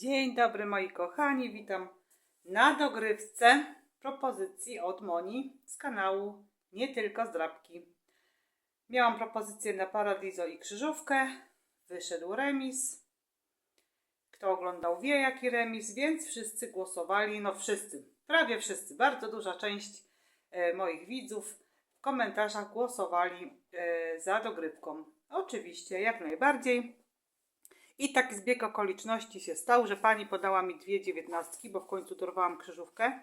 Dzień dobry moi kochani, witam na dogrywce propozycji od Moni z kanału Nie Tylko Zdrabki. Miałam propozycję na Paradiso i Krzyżówkę, wyszedł remis. Kto oglądał wie jaki remis, więc wszyscy głosowali, no wszyscy, prawie wszyscy, bardzo duża część e, moich widzów w komentarzach głosowali e, za dogrywką. Oczywiście, jak najbardziej. I taki zbieg okoliczności się stał, że pani podała mi dwie dziewiętnastki, bo w końcu dorwałam krzyżówkę.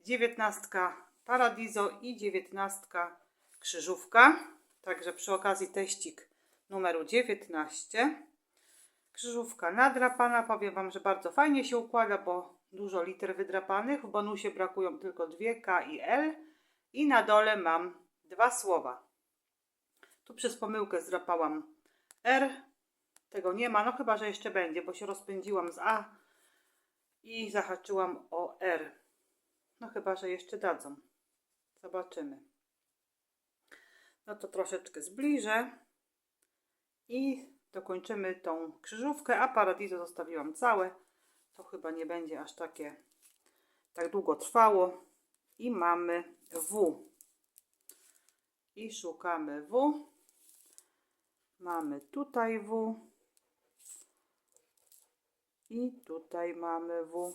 Dziewiętnastka Paradiso i dziewiętnastka krzyżówka. Także przy okazji teścik numeru 19. Krzyżówka nadrapana. Powiem Wam, że bardzo fajnie się układa, bo dużo liter wydrapanych. W bonusie brakują tylko dwie K i L. I na dole mam dwa słowa. Tu przez pomyłkę zdrapałam R, tego nie ma, no chyba, że jeszcze będzie, bo się rozpędziłam z A i zahaczyłam o R. No chyba, że jeszcze dadzą. Zobaczymy. No to troszeczkę zbliżę i dokończymy tą krzyżówkę, a Paradiso zostawiłam całe. To chyba nie będzie aż takie tak długo trwało. I mamy W. I szukamy W. Mamy tutaj W. I tutaj mamy W.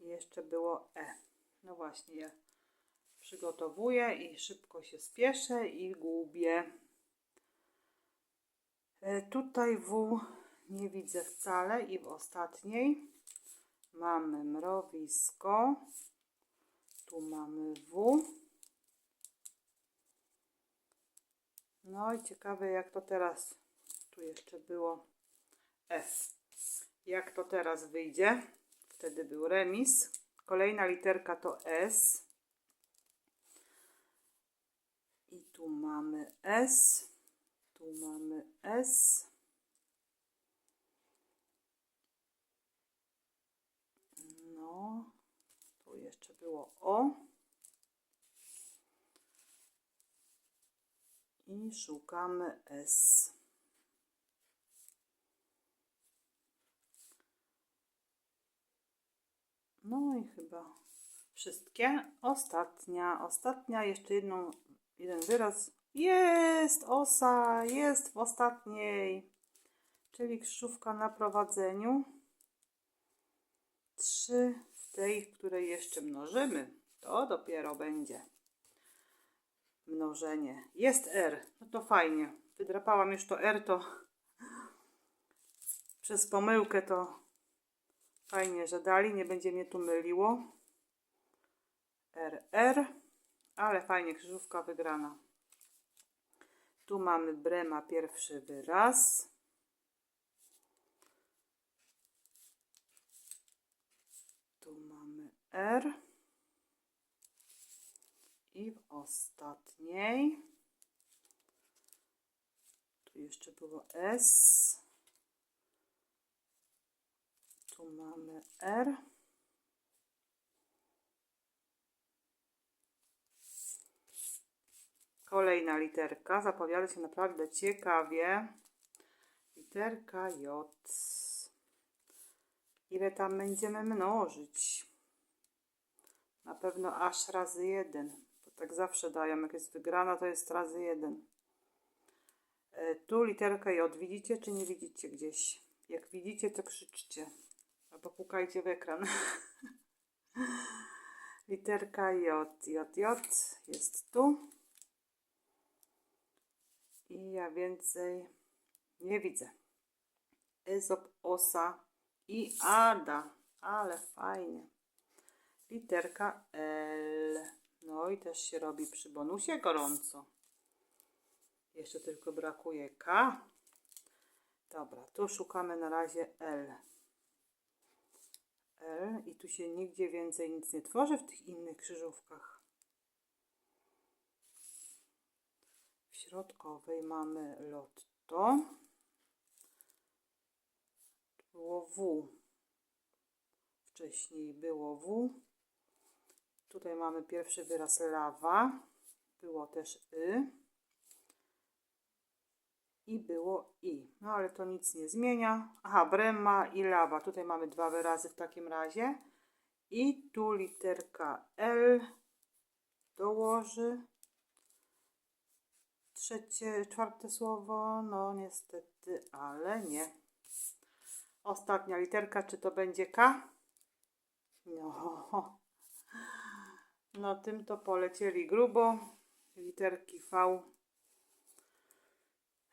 I jeszcze było E. No właśnie, ja przygotowuję i szybko się spieszę i gubię. E, Tutaj W nie widzę wcale i w ostatniej mamy mrowisko. Tu mamy W. No i ciekawe jak to teraz, jeszcze było F. Jak to teraz wyjdzie? Wtedy był remis. Kolejna literka to S. I tu mamy S. Tu mamy S. No, tu jeszcze było O. I szukamy S. No i chyba wszystkie. Ostatnia, ostatnia, jeszcze jedną, jeden wyraz. Jest osa, jest w ostatniej, czyli krzyżówka na prowadzeniu. Trzy w tej, której jeszcze mnożymy. To dopiero będzie mnożenie. Jest R, no to fajnie. Wydrapałam już to R, to przez pomyłkę to fajnie, że dali, nie będzie mnie tu myliło. RR, ale fajnie, krzyżówka wygrana. Tu mamy Brema, pierwszy wyraz. Tu mamy R. I w ostatniej. Tu jeszcze było S. Tu mamy R. Kolejna literka. Zapowiada się naprawdę ciekawie. Literka J. Ile tam będziemy mnożyć? Na pewno aż razy jeden. Bo tak zawsze dają. Jak jest wygrana, to jest razy jeden. E, Tu literkę J. Widzicie, czy nie widzicie gdzieś? Jak widzicie, to krzyczcie. Albo pukajcie w ekran. Literka J. J, J jest tu. I ja więcej nie widzę. Ezop, Osa i Ada. Ale fajnie. Literka L. No i też się robi przy bonusie gorąco. Jeszcze tylko brakuje K. Dobra, tu szukamy na razie L. L i tu się nigdzie więcej nic nie tworzy w tych innych krzyżówkach. W środkowej mamy lotto. Było W. Wcześniej było W. Tutaj mamy pierwszy wyraz lawa. Było też Y. i było i. No ale to nic nie zmienia. Aha, brema i lawa. Tutaj mamy dwa wyrazy w takim razie. I tu literka L dołoży. Trzecie, czwarte słowo, no niestety, ale nie. Ostatnia literka, czy to będzie K? No, no tym to polecieli grubo. Literki V.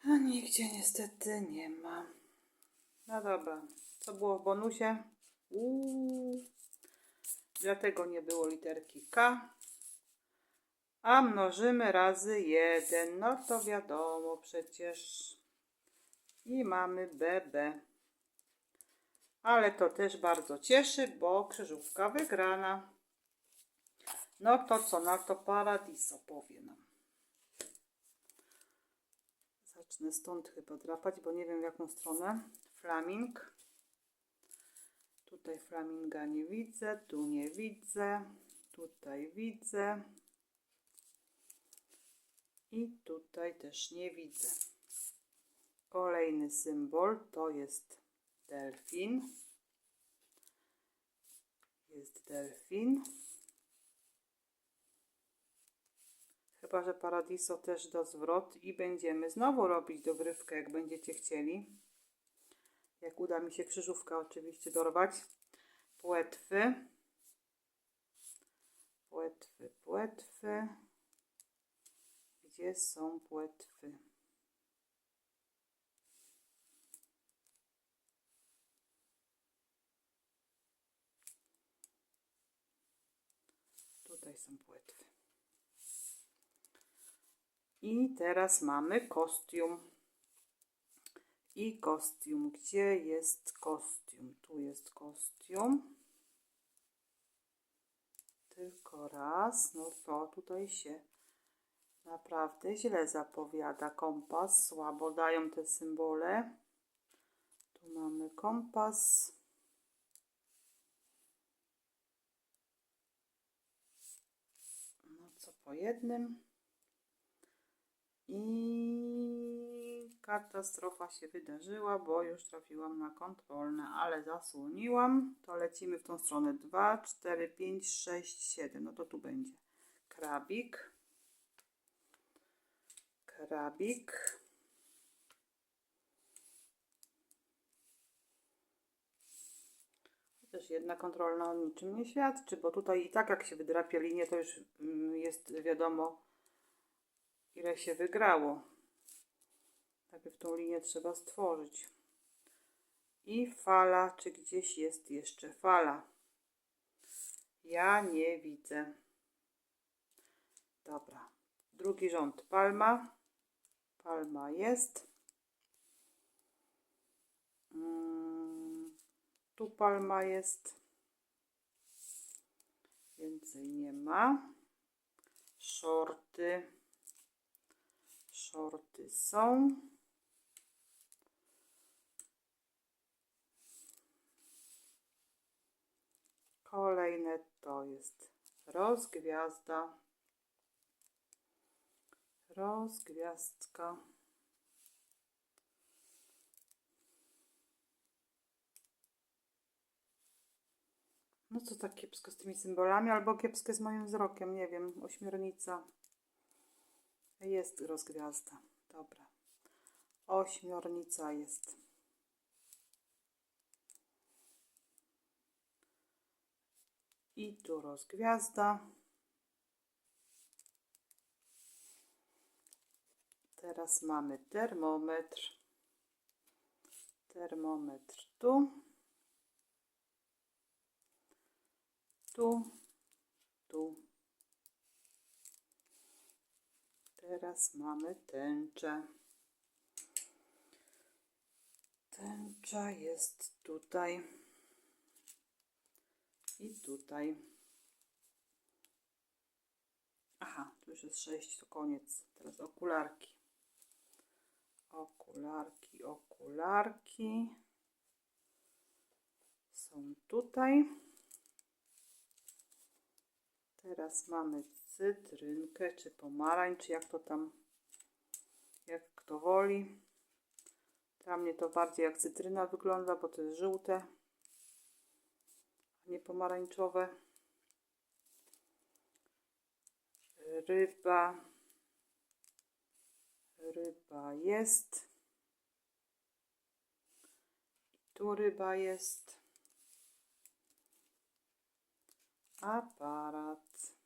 A nigdzie niestety nie ma. No dobra, co było w bonusie? Uuu. Dlatego nie było literki K. A mnożymy razy 1. No to wiadomo przecież. I mamy BB. Ale to też bardzo cieszy, bo krzyżówka wygrana. No to co na to Paradiso powie nam. Zacznę stąd chyba drapać, bo nie wiem w jaką stronę. Flaming. Tutaj flaminga nie widzę, tu nie widzę, tutaj widzę. I tutaj też nie widzę. Kolejny symbol to jest delfin. Jest delfin. Chyba, że Paradiso też do zwrot i będziemy znowu robić dogrywkę, jak będziecie chcieli. Jak uda mi się krzyżówka oczywiście dorwać. Płetwy. Płetwy, płetwy. Gdzie są płetwy? Tutaj są płetwy. I teraz mamy kostium. I kostium. Gdzie jest kostium? Tu jest kostium. Tylko raz. No to tutaj się naprawdę źle zapowiada. Kompas. Słabo dają te symbole. Tu mamy kompas. No co po jednym. I katastrofa się wydarzyła, bo już trafiłam na kontrolne, ale zasłoniłam. To lecimy w tą stronę. 2, 4, 5, 6, 7. No to tu będzie krabik. Krabik. Też jedna kontrolna o niczym nie świadczy, bo tutaj i tak jak się wydrapie linię, to już mm, jest wiadomo, ile się wygrało. Najpierw tą linię trzeba stworzyć. I fala, czy gdzieś jest jeszcze fala? Ja nie widzę. Dobra. Drugi rząd palma. Palma jest. Mm, tu palma jest. Więcej nie ma. Shorty. Shorty są. Kolejne to jest rozgwiazda. Rozgwiazdka. No co tak kiepsko z tymi symbolami, albo kiepskie z moim wzrokiem, nie wiem, ośmiornica. Jest rozgwiazda, dobra. Ośmiornica jest. I tu rozgwiazda. Teraz mamy termometr. Termometr tu. Tu. Tu. Teraz mamy tęczę. Tęcza jest tutaj i tutaj. Aha, tu już jest 6, to koniec. Teraz okularki. Okularki, okularki są tutaj. Teraz mamy cytrynkę, czy pomarańcz, jak to tam, jak kto woli. Dla mnie to bardziej jak cytryna wygląda, bo to jest żółte, a nie pomarańczowe. Ryba. Ryba jest. Tu ryba jest. Aparat.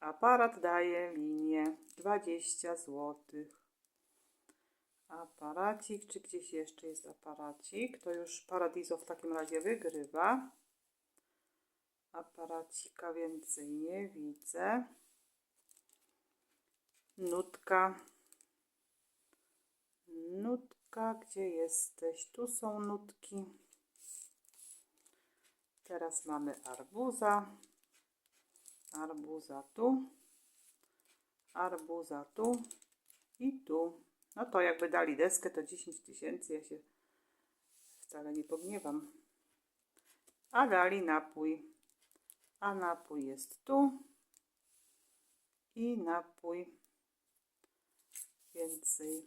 Aparat daje linię 20 zł. Aparacik, czy gdzieś jeszcze jest aparacik? To już Paradiso w takim razie wygrywa. Aparacika więcej nie widzę. Nutka. Nutka, gdzie jesteś? Tu są nutki. Teraz mamy arbuza. Arbuza tu. Arbuza tu. I tu. No to jakby dali deskę, to 10 tysięcy. Ja się wcale nie pogniewam. A dali napój. A napój jest tu. I napój. Więcej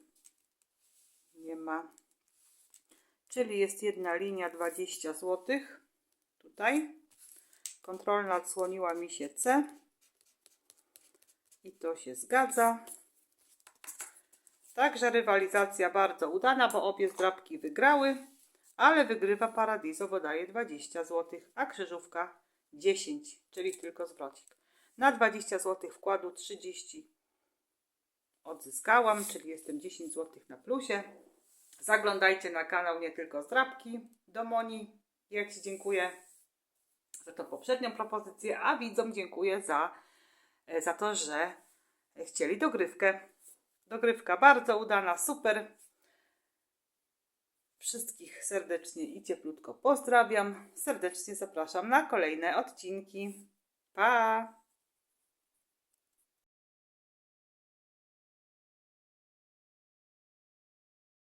nie ma. Czyli jest jedna linia 20 zł. Tutaj. Kontrolna odsłoniła mi się C. I to się zgadza. Także rywalizacja bardzo udana, bo obie zdrabki wygrały, ale wygrywa Paradiso, bo daje 20 zł, a krzyżówka 10, czyli tylko zwrocik. Na 20 zł wkładu 30 odzyskałam, czyli jestem 10 zł na plusie. Zaglądajcie na kanał Nie Tylko Zdrabki do Moni. Ja Ci dziękuję za tą poprzednią propozycję, a widzom dziękuję za, e, za to, że chcieli dogrywkę. Dogrywka bardzo udana, super. Wszystkich serdecznie i cieplutko pozdrawiam. Serdecznie zapraszam na kolejne odcinki. Pa!